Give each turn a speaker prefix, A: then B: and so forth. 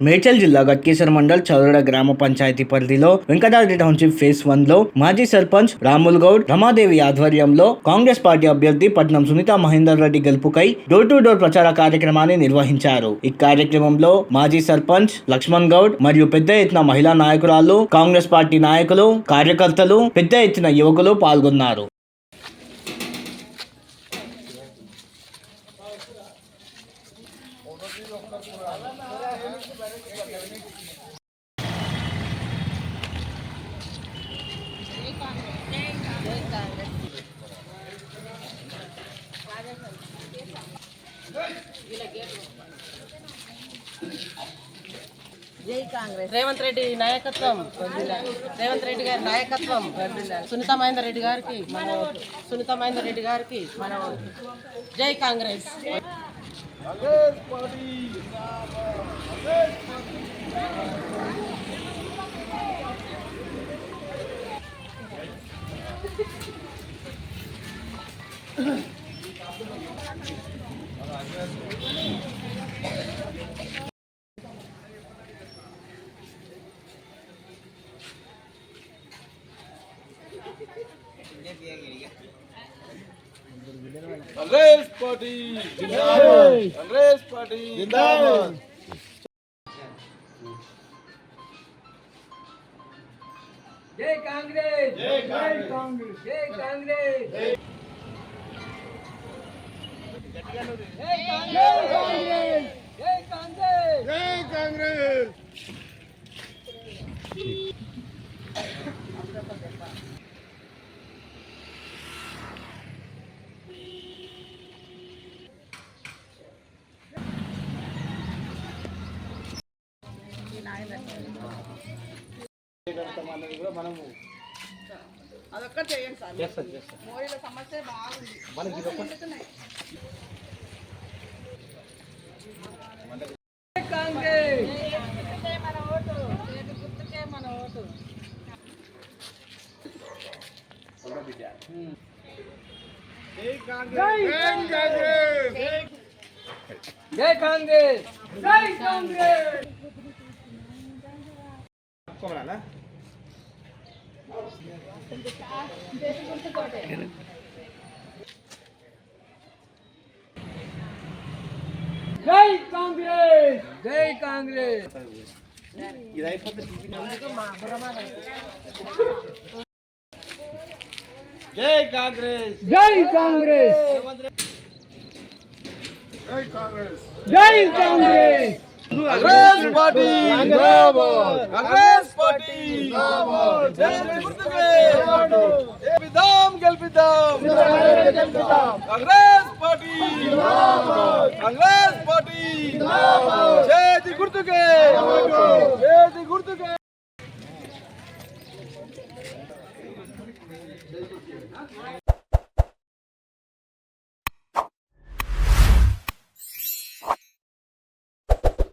A: మేడ్చల్ జిల్లా గట్కేశ్వర మండల్ చౌరడ గ్రామ పంచాయతీ పరిధిలో వెంకటాద్రి టౌన్షిప్ ఫేస్ వన్లో మాజీ సర్పంచ్ రాముల్ గౌడ్ రమాదేవి ఆధ్వర్యంలో కాంగ్రెస్ పార్టీ అభ్యర్థి పట్నం సునీత మహేందర్ రెడ్డి గెలుపుకై డోర్ టు డోర్ ప్రచార కార్యక్రమాన్ని నిర్వహించారు. ఈ కార్యక్రమంలో మాజీ సర్పంచ్ లక్ష్మణ్ గౌడ్ మరియు పెద్ద ఎత్తున మహిళా నాయకురాలు కాంగ్రెస్ పార్టీ నాయకులు కార్యకర్తలు పెద్ద ఎత్తున యువకులు పాల్గొన్నారు.
B: రేవంత్ రెడ్డి నాయకత్వం రేవంత్ రెడ్డి గారి నాయకత్వం సునీత మహేందర్ రెడ్డి గారికి మన ఓటు సునీత మహేందర్ రెడ్డి గారికి మన ఓటు జై Congress
C: Congress party Congress party Congress party
D: జై కాంగ్రెస్ జై కాంగ్రెస్ జై కాంగ్రెస్ జై కాంగ్రెస్ జై కాంగ్రెస్
C: జై కాంగ్రెస్
B: అదొక్కటి సమస్య బాగుంది మన ఓటు గుర్తుకే మన ఓటు
C: జై కాంగ్రెస్
D: జై కాంగ్రెస్ జై కాంగ్రెస్
C: తీసుకోమన్నా? జై
D: కాంగ్రెస్! జై కాంగ్రెస్! ఇది
C: అయిపోతే జై
D: కాంగ్రెస్! జై
C: కాంగ్రెస్! జై
D: కాంగ్రెస్! జై
C: కాంగ్రెస్! Congress party জিন্দাবাদ Congress party জিন্দাবাদ জয় মুর্তজা গেলপিদাম গেলপিদাম গেলপিদাম Congress party জিন্দাবাদ Congress party জিন্দাবাদ জয় জি গুর্তুকে জয় জি গুর্তুকে Thank you.